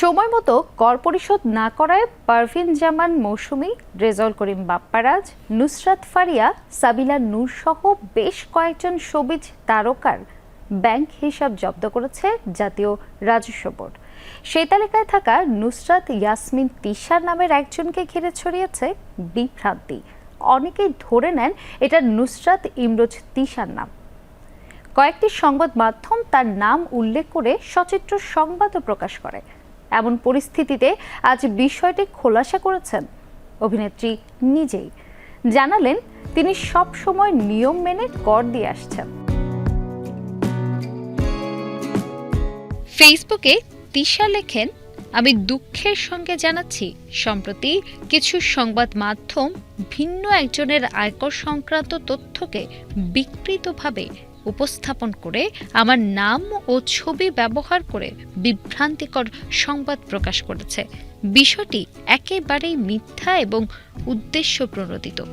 সময় মতো কর পরিশোধ না করায় পারভিন জামান মৌসুমী, রেজল করিম বাপ্পারাজ, নুসরাত ফারিয়া, সাবিলা নূর সহ বেশ কয়েকজন সবিজ তারকার ব্যাংক হিসাব জব্দ করেছে জাতীয় রাজস্ব বোর্ড। সেই তালিকায় থাকা নুসরাত ইয়াসমিন তিশার নামের একজনকে ঘিরে ছড়িয়েছে বিভ্রান্তি। অনেকেই ধরে নেন এটা নুসরাত ইমরোজ তিশার নাম। কয়েকটি সংবাদ মাধ্যম তার নাম উল্লেখ করে সচিত্র সংবাদও প্রকাশ করে। এমন পরিস্থিতিতে আজ বিষয়টি খোলাসা করেছেন। অভিনেত্রী নিজেই। জানালেন, তিনি সব সময় নিয়ম মেনে কর দিয়ে আসছেন। ফেসবুকে তিশা লেখেন, আমি দুঃখের সঙ্গে জানাচ্ছি, সম্প্রতি কিছু সংবাদ মাধ্যম ভিন্ন একজনের আয়কর সংক্রান্ত তথ্যকে বিকৃতভাবে উপস্থাপন করে আমার নাম ও ছবি ব্যবহার করে বিভ্রান্তিকর সংবাদ প্রকাশ করেছে। বিষয়টি একেবারেই মিথ্যা এবং উদ্দেশ্য প্রণোদিত